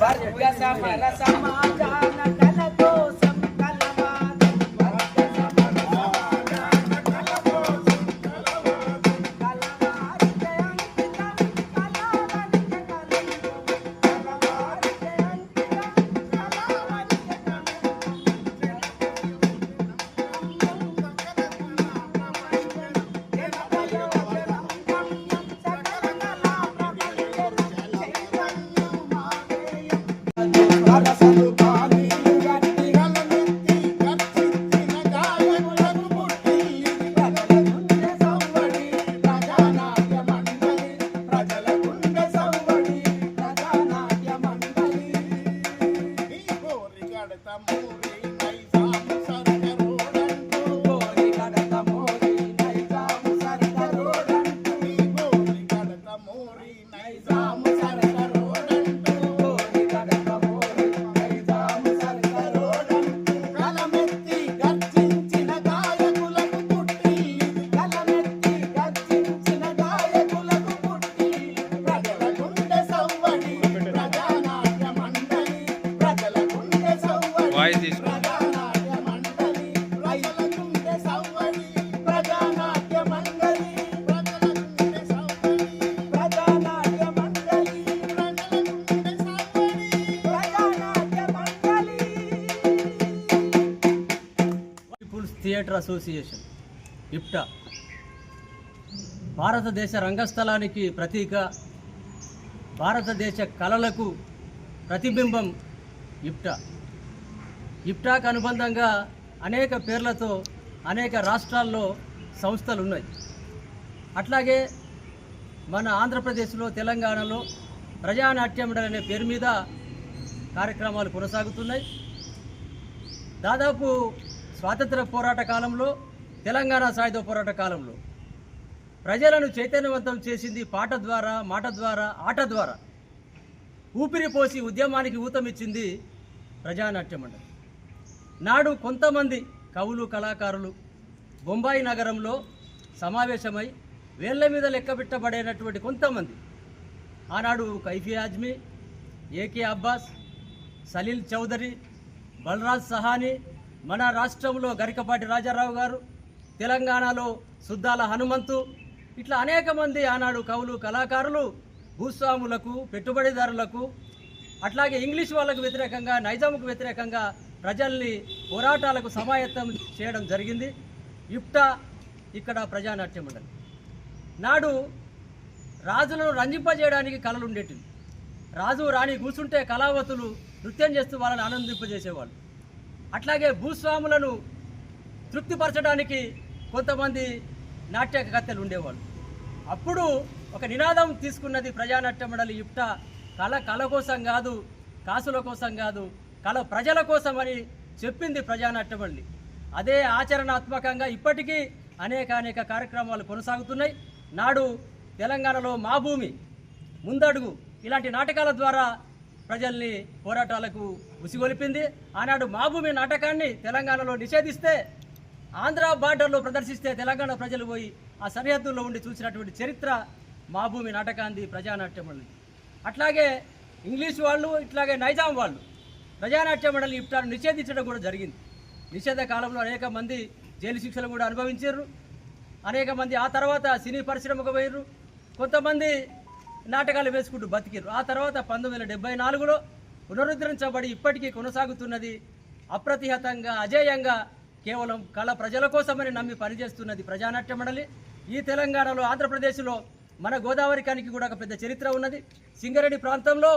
వర్గ సమర está muy. People's theatre association IPTA. భారతదేశ రంగస్థలానికి ప్రతీక భారతదేశ కళలకు ప్రతిబింబం ఇప్టా. ఇప్టాకు అనుబంధంగా అనేక పేర్లతో అనేక రాష్ట్రాల్లో సంస్థలు ఉన్నాయి అట్లాగే మన ఆంధ్రప్రదేశ్లో తెలంగాణలో ప్రజానాట్యమండలి అనే పేరు మీద కార్యక్రమాలు కొనసాగుతున్నాయి. దాదాపు స్వాతంత్ర పోరాట కాలంలో తెలంగాణ సాయుధ పోరాట కాలంలో. ప్రజలను చైతన్యవంతం చేసింది పాట ద్వారా మాట ద్వారా ఆట ద్వారా ఊపిరి పోసి ఉద్యమానికి ఊతమిచ్చింది ప్రజానాట్య మండలి నాడు కొంతమంది కవులు కళాకారులు బొంబాయి నగరంలో సమావేశమై వేళ్ళ మీద లెక్కబెట్టబడేటటువంటి కొంతమంది. ఆనాడు కైఫీ ఆజ్మీ ఏకే అబ్బాస్ సలీల్ చౌదరి బలరాజ్ సహాని మన రాష్ట్రంలో గరికపాటి రాజారావు గారు తెలంగాణలో సుద్దాల హనుమంతు ఇట్లా అనేక మంది ఆనాడు కవులు కళాకారులు భూస్వాములకు పెట్టుబడిదారులకు అట్లాగే ఇంగ్లీష్ వాళ్ళకు వ్యతిరేకంగా నైజాముకు వ్యతిరేకంగా ప్రజల్ని పోరాటాలకు సమాయత్తం చేయడం జరిగింది. ఇప్టా ఇక్కడ ప్రజానాట్య మండలి నాడు రాజులను రంజింపజేయడానికి కళలు ఉండేటివి రాజు రాణి కూర్చుంటే కళావతులు నృత్యం చేస్తూ వాళ్ళని ఆనందింపజేసేవాళ్ళు. అట్లాగే భూస్వాములను తృప్తిపరచడానికి కొంతమంది నాట్యకర్తలు ఉండేవాళ్ళు. అప్పుడు ఒక నినాదం తీసుకున్నది ప్రజానాట్య మండలి యుక్త కళ కళ కోసం కాదు కాసుల కోసం కాదు కళ ప్రజల కోసం అని చెప్పింది ప్రజానాట్య మండలి. అదే ఆచరణాత్మకంగా ఇప్పటికీ అనేక అనేక కార్యక్రమాలు కొనసాగుతున్నాయి. నాడు తెలంగాణలో మా భూమి ముందడుగు. ఇలాంటి నాటకాల ద్వారా ప్రజల్ని పోరాటాలకు ఉసిగొలిపింది. ఆనాడు మా భూమి నాటకాన్ని తెలంగాణలో నిషేధిస్తే ఆంధ్ర బార్డర్లో ప్రదర్శిస్తే తెలంగాణ ప్రజలు పోయి ఆ సరిహద్దుల్లో ఉండి చూసినటువంటి చరిత్ర మా భూమి నాటకాంది ప్రజానాట్య మండలి అట్లాగే ఇంగ్లీష్ వాళ్ళు ఇట్లాగే నైజాం వాళ్ళు ప్రజానాట్య మండలి ఇఫ్తార్ నిషేధించడం కూడా జరిగింది. నిషేధ కాలంలో అనేక మంది జైలు శిక్షలు కూడా అనుభవించారు. అనేక మంది ఆ తర్వాత సినీ పరిశ్రమకు పోయారు కొంతమంది నాటకాలు వేసుకుంటూ బతికిరు ఆ తర్వాత పంతొమ్మిది వందల డెబ్బై నాలుగులో పునరుద్ధరించబడి ఇప్పటికీ కొనసాగుతున్నది అప్రతిహతంగా అజేయంగా కేవలం కళ ప్రజల కోసమని నమ్మి పనిచేస్తున్నది ప్రజానాట్య మండలి. ఈ తెలంగాణలో ఆంధ్రప్రదేశ్లో మన గోదావరి కానికి కూడా ఒక పెద్ద చరిత్ర ఉన్నది. సింగరేణి ప్రాంతంలో